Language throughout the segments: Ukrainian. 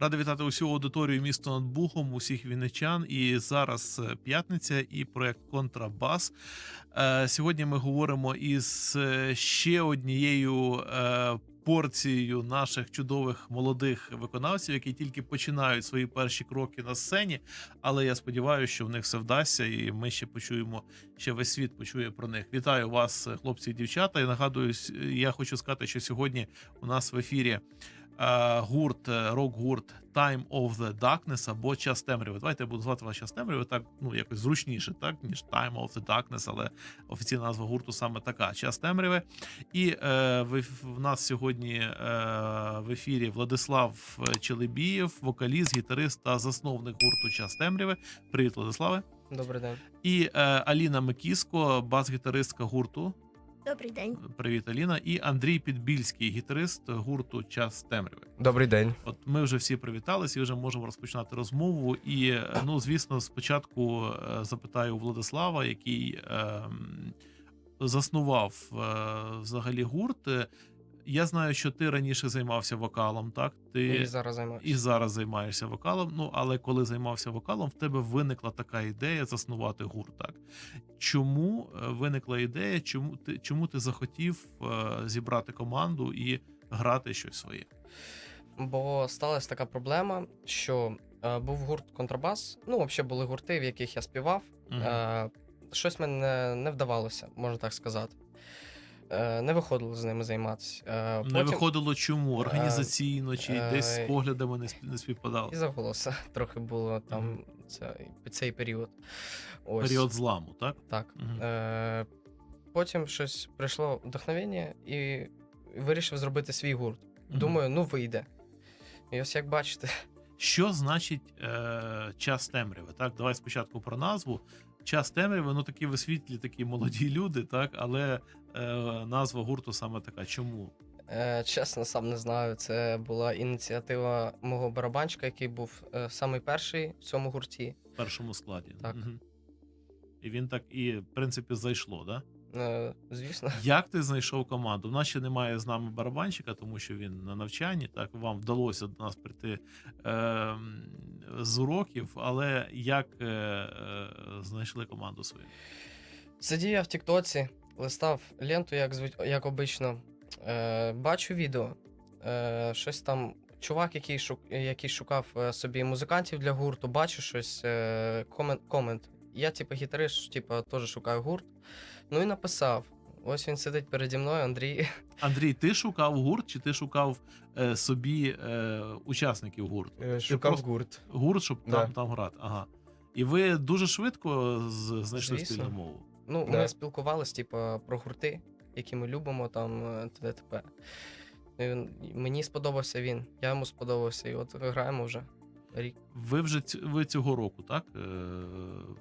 Радий вітати усю аудиторію міста над Бухом, усіх вінничан. І зараз е, п'ятниця і проект Контрабас. Е, Сьогодні ми говоримо із е, ще однією порцією наших чудових молодих виконавців, які тільки починають свої перші кроки на сцені. Але я сподіваюся, що в них все вдасться, і ми ще почуємо, ще весь світ почує про них. Вітаю вас, хлопці і дівчата. І нагадую, я хочу сказати, що сьогодні у нас в ефірі гурт, е, рок-гурт Time of the Darkness або Час темряви. Давайте я буду звати вас час темряви, так ну якось зручніше, так ніж Time of the Darkness, але офіційна назва гурту саме така: Час темряви. І е, в, в нас сьогодні е, в ефірі Владислав Челебієв, вокаліст, гітарист та засновник гурту Час темряви. Привіт, Владиславе. Добрий день. І е, Аліна Микіско, бас-гітаристка гурту. Добрий день. Привіт, Аліна. І Андрій Підбільський, гітарист гурту Час темряви. Добрий день. От ми вже всі привіталися і вже можемо розпочинати розмову. І ну, звісно, спочатку е, запитаю у Владислава, який е, заснував е, взагалі гурт. Я знаю, що ти раніше займався вокалом, так? Ти І зараз займаюся. і зараз займаєшся вокалом. Ну але коли займався вокалом, в тебе виникла така ідея заснувати гурт. Так чому е, виникла ідея? Чому ти чому ти захотів е, зібрати команду і грати щось своє? Бо сталася така проблема, що е, був гурт контрабас. Ну, взагалі були гурти, в яких я співав. Мгм. Е, щось мені не, не вдавалося, можна так сказати. Е, не виходило з ними займатися. Е, Не виходило чому? Організаційно чи е, десь з поглядами не, не співпадало? І заголоса трохи було там Мгм. цей, цей період. Ось. Період зламу, так? Так. Мгм. Е, потім щось прийшло вдохновення і вирішив зробити свій гурт. Мгм. Думаю, ну вийде. І ось як бачите, Що значить е, час темряви? Так, давай спочатку про назву. Час темряви, ну такі висвітлі, такі молоді люди, так, але е, назва гурту саме така. Чому? е, чесно, сам не знаю. Це була ініціатива мого барабанчика, який був е, самий перший в цьому гурті. В першому складі. Так. Угу. І він так і, в принципі, зайшло, да? Е, звісно, Як ти знайшов команду? У нас ще немає з нами барабанщика, тому що він на навчанні. Так вам вдалося до нас прийти е, з уроків, але як е, е, знайшли команду свою? сидів я в Тіктоці, листав ленту, як як обично. Е, бачу відео. Е, щось там. Чувак, який, шук, який шукав е, собі музикантів для гурту, бачу щось, е, комент, комент. Я, типу, гітарист, типу, теж шукаю гурт. Ну і написав. Ось він сидить переді мною, Андрій. Андрій, ти шукав гурт, чи ти шукав е, собі е, учасників гурту? Е, Шукав просто- гурт. Гурт, щоб Да. там, там грати. Ага. І ви дуже швидко з- знайшли Звісно. спільну мову. Ну, Да. ми спілкувалися, типу, про гурти, які ми любимо, там е, т.д. т.п. Мені сподобався він, я йому сподобався, і от граємо вже рік. Ви вже ць- ви цього року, так? Е,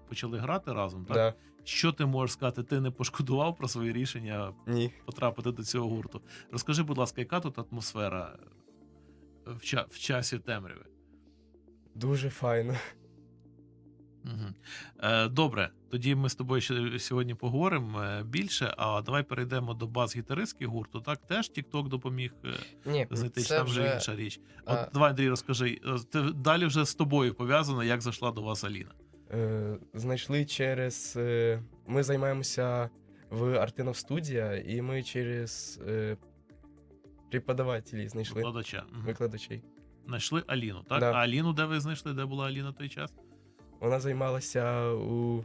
почали грати разом, так? Да. Що ти можеш сказати? Ти не пошкодував про своє рішення Ні. потрапити до цього гурту. Розкажи, будь ласка, яка тут атмосфера в, ча- в часі темряви? Дуже файно. Угу. Е, добре, тоді ми з тобою ще сьогодні поговоримо е, більше. А давай перейдемо до бас-гітаристки гурту. Так, теж TikTok допоміг е, Ні, знайти це там вже інша річ. От а- давай, Андрій, розкажи. е, Ти далі вже з тобою пов'язано, як зайшла до вас Аліна. Е, знайшли через. Е, ми займаємося в Артинов студія, і ми через е, преподавателі знайшли Викладача. Викладачей. Знайшли Аліну, так? Да. А Аліну, де ви знайшли? Де була Аліна той час? Вона займалася у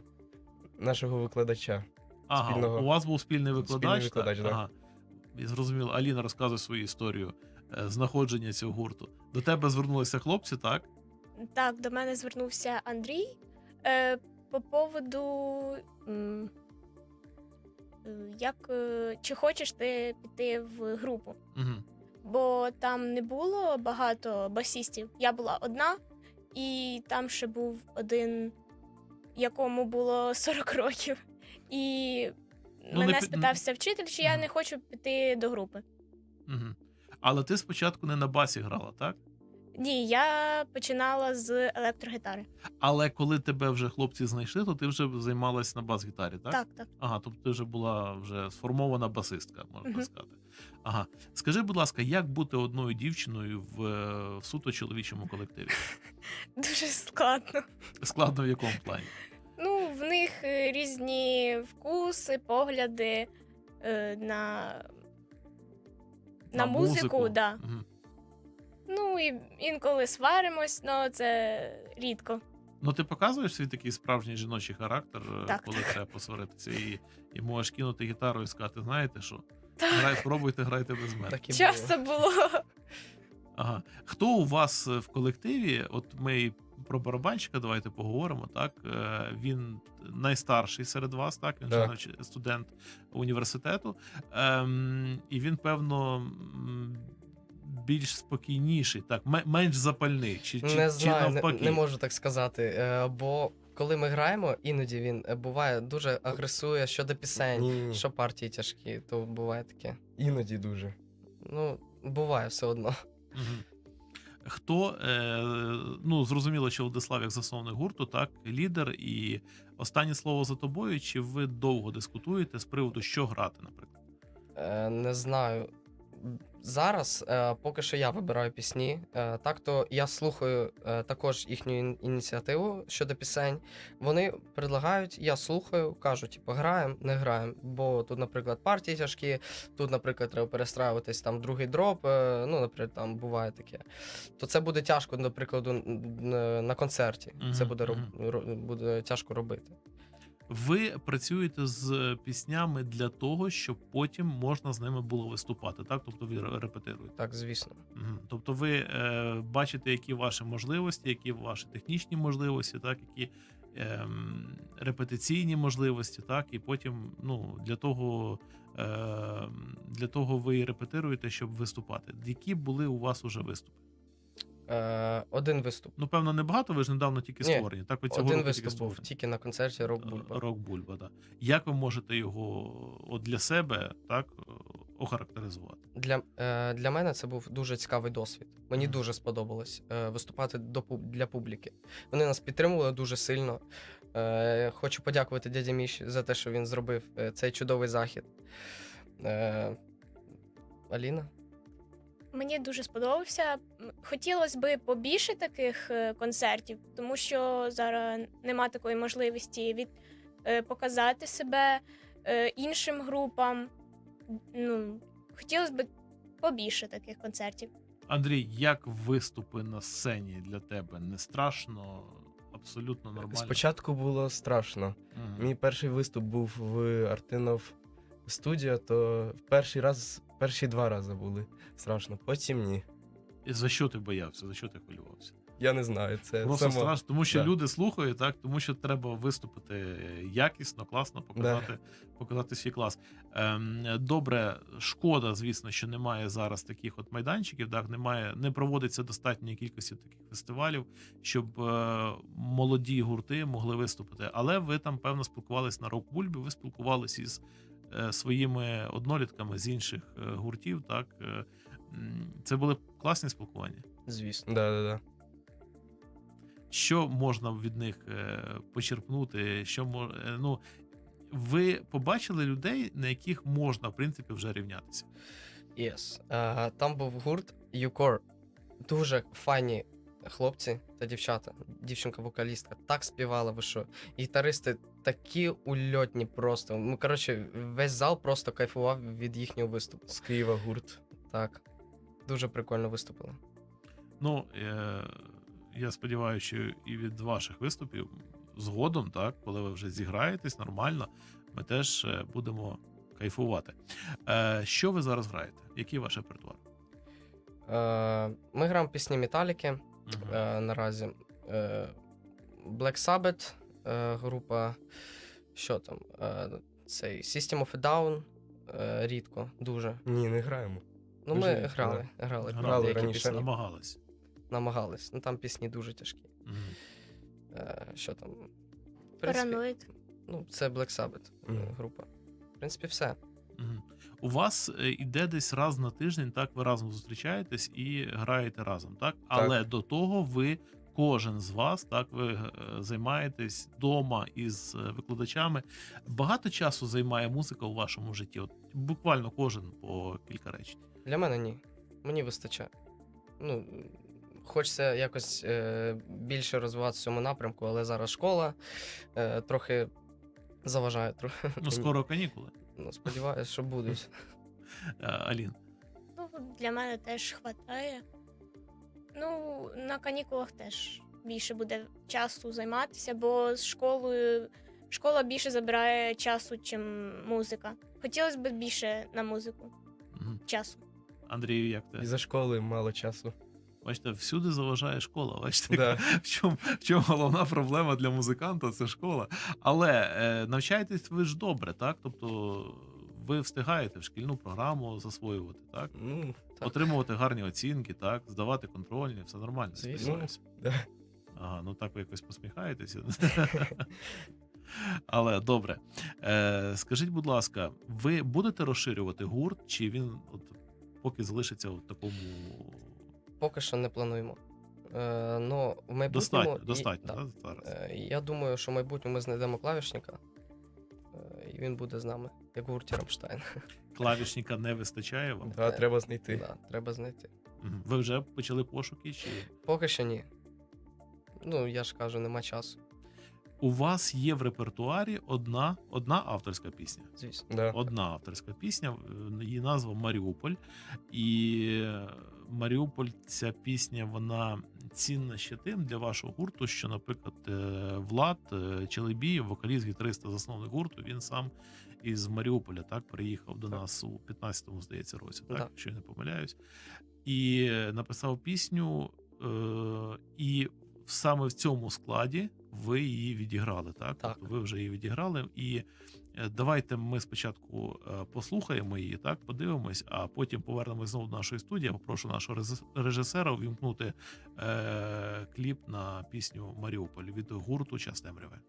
нашого викладача. Ага, Спільного- у вас був спільний викладач. викладач, так? Ага. Зрозуміло, Аліна розказує свою історію е, знаходження цього гурту. До тебе звернулися хлопці, так? Так, до мене звернувся Андрій е, по поводу. е, Як е, чи хочеш ти піти в групу? Угу. Бо там не було багато басістів. Я була одна, і там ще був один, якому було 40 років. І Ну, мене не... спитався вчитель, чи я не хочу піти до групи. Угу. Але ти спочатку не на басі грала, так? Ні, я починала з електрогітари. Але коли тебе вже хлопці знайшли, то ти вже займалась на бас-гітарі, так? Так, так. Ага, тобто ти вже була вже сформована басистка, можна Мгм. сказати. Ага. Скажи, будь ласка, як бути одною дівчиною в, е, в суто чоловічому колективі? Дуже складно. Складно в якому плані? Ну, в них е, різні вкуси, погляди е, на, на, музику, да. Мгм. Ну і інколи сваримось, але це рідко. Ну, ти показуєш свій такий справжній жіночий характер, е, Так, коли так. треба посваритися, і, і можеш кинути гітару і сказати, знаєте що? Так, Грай, спробуйте, грайте без мене. Так і часто було. Ага. Хто у вас е, в колективі? От ми і про барабанщика давайте поговоримо. Так Е, він найстарший серед вас, так він же Так. навч- студент університету, ем, і він, певно, м, більш спокійніший, так, менш запальний, чи, чи, не чи знаю, не, навпаки. не можу так сказати. Е, бо коли ми граємо, іноді він е, буває дуже агресує щодо пісень, Ні-ні-ні. що партії тяжкі, то буває таке. Іноді дуже. Ну, буває все одно. Мгм. Хто, е, ну зрозуміло, що Владислав як засновник гурту, так, лідер, і останнє слово за тобою, чи ви довго дискутуєте з приводу, що грати, наприклад? Е, не знаю. Зараз е, поки що я вибираю пісні. Е, так то я слухаю е, також їхню ін- ініціативу щодо пісень. Вони предлагають, я слухаю, кажу, типу, граємо, не граємо. Бо тут, наприклад, партії тяжкі, тут, наприклад, треба перестраюватись там другий дроп. е, ну, наприклад, там буває таке. То це буде тяжко, до прикладу, н- н- на концерті. Це буде, роб- буде тяжко робити. Ви працюєте з піснями для того, щоб потім можна з ними було виступати, так? Тобто ви ре- репетируєте. Так, звісно. Тобто ви е, бачите, які ваші можливості, які ваші технічні можливості, так, які ем, репетиційні можливості, так, і потім ну, для того, е, для того ви репетируєте, щоб виступати. Які були у вас уже виступи? Е, один виступ. Ну, певно, не багато, ви ж недавно тільки Ні, створені. Так, ви цього Один року тільки виступ був створені. тільки на концерті Рок Бульба. Рок Бульба, да. Як ви можете його от для себе так охарактеризувати? Для, е, для мене це був дуже цікавий досвід. Мені Мгм. дуже сподобалось е, виступати до, пуб- для публіки. Вони нас підтримували дуже сильно. Е, хочу подякувати дяді Міші за те, що він зробив е, цей чудовий захід. Е, Аліна? Мені дуже сподобався. Хотілося б побільше таких е, концертів, тому що зараз нема такої можливості від е, показати себе е, іншим групам. Ну, хотілося б побільше таких концертів. Андрій, як виступи на сцені для тебе? Не страшно? Абсолютно нормально. Спочатку було страшно. Мгм. Мій перший виступ був в Артинов студіо, то перший раз, перші два рази були страшно, потім ні. І за що ти боявся? За що ти хвилювався? Я не знаю. Це Просто само... страшно, тому що да. люди слухають, так тому що треба виступити якісно, класно, показати, показати свій клас. Ем, добре, шкода, звісно, що немає зараз таких от майданчиків. Так немає, не проводиться достатньої кількості таких фестивалів, щоб е, молоді гурти могли виступити. Але ви там певно спілкувались на рок бульбі. Ви спілкувались із своїми однолітками з інших е, гуртів. Так Е, це були класні спілкування. Звісно. Да, да, да. що можна від них е, почерпнути, що мож... е, ну, ви побачили людей, на яких можна, в принципі, вже рівнятися. Yes. Е, там був гурт Юкор. Дуже файні хлопці та дівчата. Дівчинка-вокалістка так співала, ви що. Гітаристи такі ульотні просто. Ми, коротше, весь зал просто кайфував від їхнього виступу. З Києва гурт. Так. Дуже прикольно виступили. Ну, е, я сподіваюся, що і від ваших виступів згодом, так, коли ви вже зіграєтесь нормально, ми теж е, будемо кайфувати. Е, що ви зараз граєте? Який ваш репертуар? Е, ми граємо пісні Металіки Мгм. е, наразі. Е, Black Sabbath, е, група. Що там? Е, цей System of a Down. Е, рідко, дуже. Ні, не граємо. Ну, Дуже ми рідко, грали, грали, Грали деякі раніше. пісні. Намагались. намагались. Ну там пісні дуже тяжкі. Мгм. Е, що там? Принципі, Параноїд. ну, це Black Sabbath Мгм. група. В принципі, все. У вас е, іде десь раз на тиждень, так ви разом зустрічаєтесь і граєте разом, так? Але до того ви. Кожен з вас так ви е, займаєтесь вдома із е, викладачами. Багато часу займає музика у вашому житті. От буквально кожен по кілька речень. Для мене ні. Мені вистачає. Ну, хочеться якось е, більше розвиватися в цьому напрямку, але зараз школа е, трохи заважає. Трохи. Ну скоро канікули. Ну, сподіваюся, що будуть. Е, Алін, Ну, для мене теж хватає. Ну, на канікулах теж більше буде часу займатися, бо з школою школа більше забирає часу, чим музика. Хотілося б більше на музику Мгм. часу. Андрію, як ти? І за школи мало часу. Бачите, всюди заважає школа. Бачите, Да. в чому, в чому головна проблема для музиканта це школа. Але е, навчаєтесь ви ж добре, так? Тобто ви встигаєте в шкільну програму засвоювати, так? Ну, Так. Отримувати гарні оцінки, так, здавати контрольні, все нормально. Сподіваюся. да. Ага, ну так ви якось посміхаєтеся. Але добре. Е, скажіть, будь ласка, ви будете розширювати гурт, чи він от поки залишиться в такому Поки що не плануємо. Е, ну, в майбутньому... достатньо, і- достатньо, да. да, зараз? Е, Я думаю, що в майбутньому ми знайдемо клавішника, е, і він буде з нами, як в гурті Рамштайн. Клавішника не вистачає вам? Да, треба знайти. Да, треба знайти. Мгм. Ви вже почали пошуки? Чи Поки що ні. Ну, я ж кажу, нема часу, у вас є в репертуарі одна, одна авторська пісня? звісно. Да. Одна авторська пісня, е, її назва Маріуполь. І е, Маріуполь, ця пісня, вона цінна ще тим для вашого гурту, що, наприклад, е, Влад е, Челебієв, вокаліст, гітарист та засновник гурту, він сам із Маріуполя так приїхав до Так. нас у 15-му, здається, році, так, Да. якщо я не помиляюсь, і написав пісню. Е, і саме в цьому складі ви її відіграли, так? Так. Тобто ви вже її відіграли. І давайте ми спочатку е, послухаємо її, так, подивимось, а потім повернемось знову до нашої студії. Я попрошу нашого режисера увімкнути е, кліп на пісню Маріуполь від гурту Час темряви.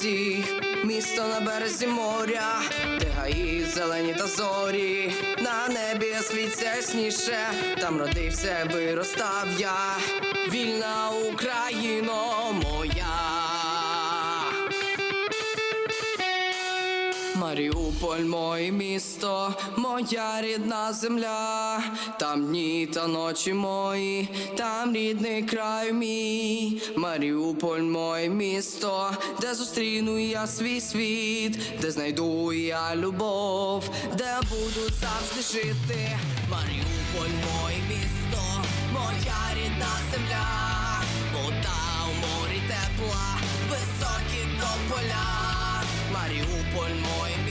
Серці місто на березі моря, де гаї зелені та зорі, на небі світ ясніше, там родився, виростав я, вільна Україно Маріуполь, моє місто, моя рідна земля, там дні та ночі мої, там рідний край мій, Маріуполь, моє місто, де зустріну я свій світ, де знайду я любов, де буду завжди жити. Маріуполь, моє місто, моя рідна земля, вода у морі тепла, високі тополя. Маріуполь, моє місто,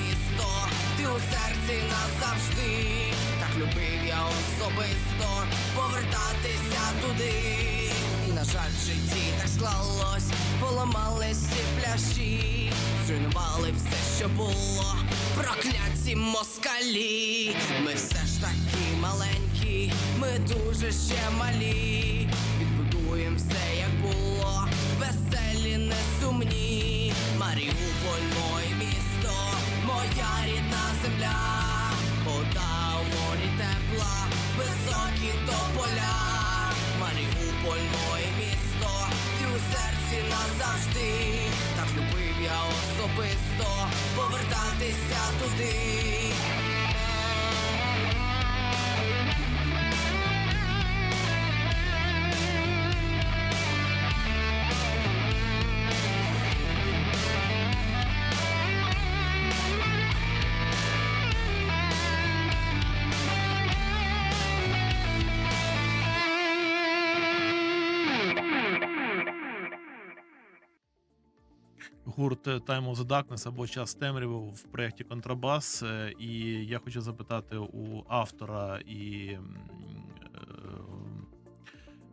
серці назавжди. Так любив я особисто повертатися туди. І на жаль, в житті так склалось, поламались пляші, зруйнували все, що було, прокляті москалі. Ми все ж таки маленькі, ми дуже ще малі. Відбудуємо все, як було, веселі, несумні. Маріуполь, моє місто, моя рідна земля, вода у морі тепла, високі тополя. Маріуполь, моє місто, ти у серці назавжди. Так любив я особисто повертатися туди. Гурт Time of the Darkness або Час темряви в проєкті Контрабас. Е, І я хочу запитати у автора і е,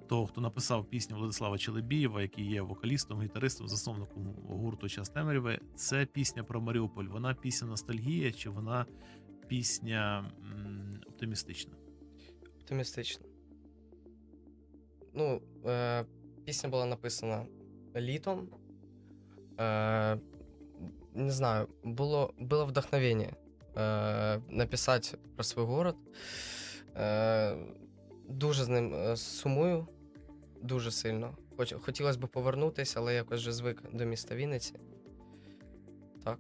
того, хто написав пісню Владислава Челебієва, який є вокалістом, гітаристом, засновником гурту Час темряви. Це пісня про Маріуполь. Вона пісня ностальгія, чи вона пісня м, оптимістична? Ну, е, пісня була написана літом. Е, не знаю, було, було вдохновение е, написати про свій город. Е, дуже з ним е, сумую, дуже сильно. Хоч, хотілося б повернутися, але якось вже звик до міста Вінниці. Так.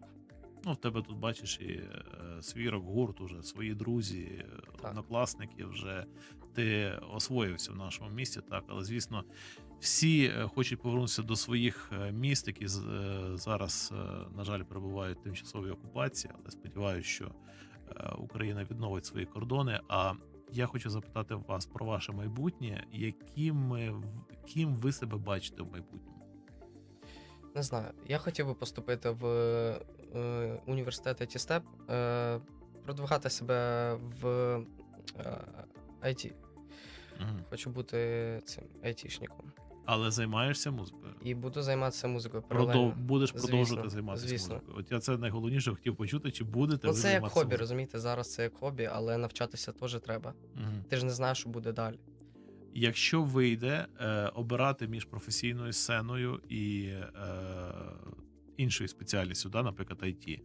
Ну, в тебе тут бачиш і е, свій рок-гурт, уже свої друзі, е, Так. однокласники. Вже ти освоївся в нашому місті, так. Але звісно, всі е, хочуть повернутися до своїх е, міст, які е, зараз, на жаль, перебувають в тимчасовій окупації. Але сподіваюся, що Україна відновить свої кордони. А я хочу запитати вас про ваше майбутнє, яким, ким ви себе бачите в майбутньому? Не знаю. Я хотів би поступити в університет IT-STEP, продвигати себе в IT. Мгм. Хочу бути цим айтішником. Але займаєшся музикою? І буду займатися музикою Продов... Будеш Звісно, продовжувати займатися звісно. музикою. От я це найголовніше хотів почути, чи будете Ну, ви це як хобі, музикою? розумієте? Зараз це як хобі, але навчатися теж треба. Мгм. Ти ж не знаєш, що буде далі. Якщо вийде е, обирати між професійною сценою і е, іншою спеціальністю, да, наприклад, IT,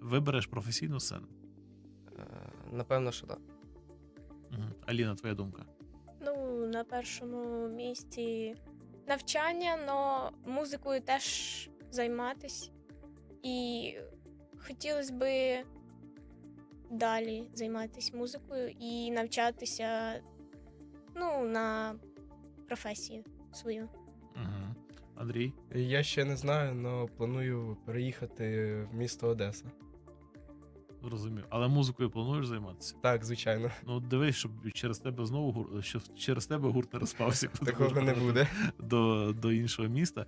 вибереш професійну сцену. Е, напевно, що так. Мгм. Аліна, твоя думка. Ну, на першому місці навчання, але музикою теж займатись. І хотілося би далі займатися музикою і навчатися ну, на професію свою. Угу. Андрій, Я ще не знаю, але планую переїхати в місто Одеса. Зрозумів. Але музикою плануєш займатися? Так, звичайно, Ну, дивись, щоб через тебе знову гур... щоб через тебе гурт не розпався. такого не буде. до, до іншого міста.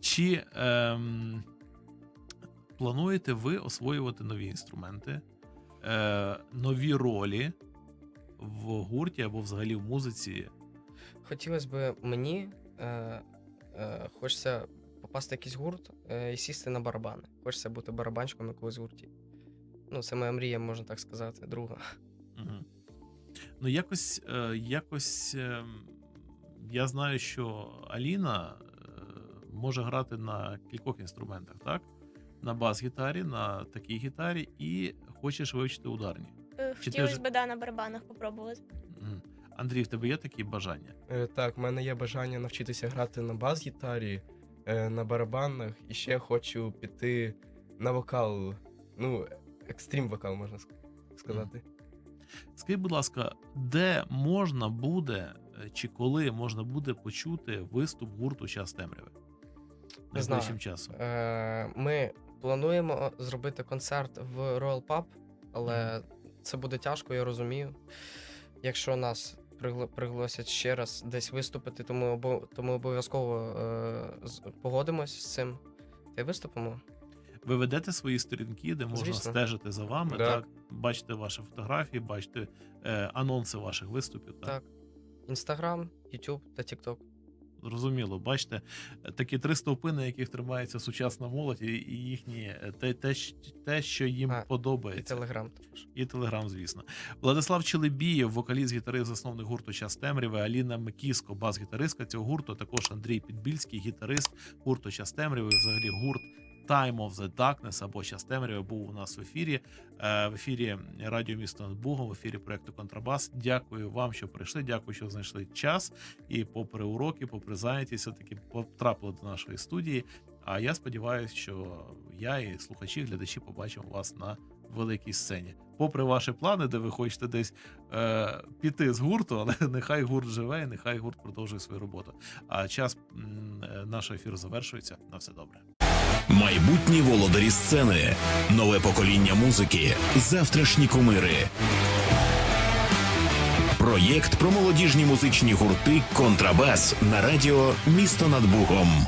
Чи ем, плануєте ви освоювати нові інструменти, е, нові ролі в гурті або взагалі в музиці? Хотілося б мені е, е, хочеться попасти в якийсь гурт е, і сісти на барабани. Хочеться бути барабанщиком якогось гурті. Ну, це моя мрія, можна так сказати, друга. Угу. Ну, якось, е, якось е, я знаю, що Аліна е, може грати на кількох інструментах, так? На бас-гітарі, на такій гітарі, і хочеш вивчити ударні. Хотілося вже- б да, на барабанах попробувати. Андрій, в тебе є такі бажання? Е, Так, в мене є бажання навчитися грати на бас-гітарі, е, на барабанах, і ще хочу піти на вокал. Ну, екстрім вокал, можна сказати. Скажіть, будь ласка, де можна буде е, чи коли можна буде почути виступ гурту час темряви? Не знаю. Найближчим часом. Е, ми плануємо зробити концерт в Royal Pub, але це буде тяжко, я розумію. Якщо нас пригла- пригласять ще раз десь виступити, то ми, обо- то ми обов'язково е, погодимось з цим та й виступимо. Ви ведете свої сторінки, де можна Звісно. стежити за вами, Так. так? Бачите ваші фотографії, бачите е, анонси ваших виступів. Так? Так. Інстаграм, Ютуб та Тікток. Зрозуміло, бачите, такі три стовпи, на яких тримається сучасна молодь, і і їхні е, те, те, те що їм А, І подобається. Телеграм також. І телеграм, звісно. Владислав Челебієв, вокаліст гітарист, засновник гурту Час темряви, Аліна Микіско, бас-гітаристка цього гурту. Також Андрій Підбільський, гітарист гурту Час темряви. Взагалі гурт Time of the Darkness або Час темряви був у нас в ефірі. Е, В ефірі Радіо Місто над Бугом, в ефірі проекту Контрабас. Дякую вам, що прийшли. Дякую, що знайшли час. І попри уроки, попри зайнятість, все-таки потрапили до нашої студії. А я сподіваюся, що я і слухачі, глядачі побачимо вас на великій сцені. Попри ваші плани, де ви хочете десь е, піти з гурту, але нехай гурт живе, і нехай гурт продовжує свою роботу. А час м, е, нашого ефіру завершується. На все добре. Майбутні володарі сцени, нове покоління музики, завтрашні кумири. Проєкт про молодіжні музичні гурти Контрабас на радіо Місто над Бугом.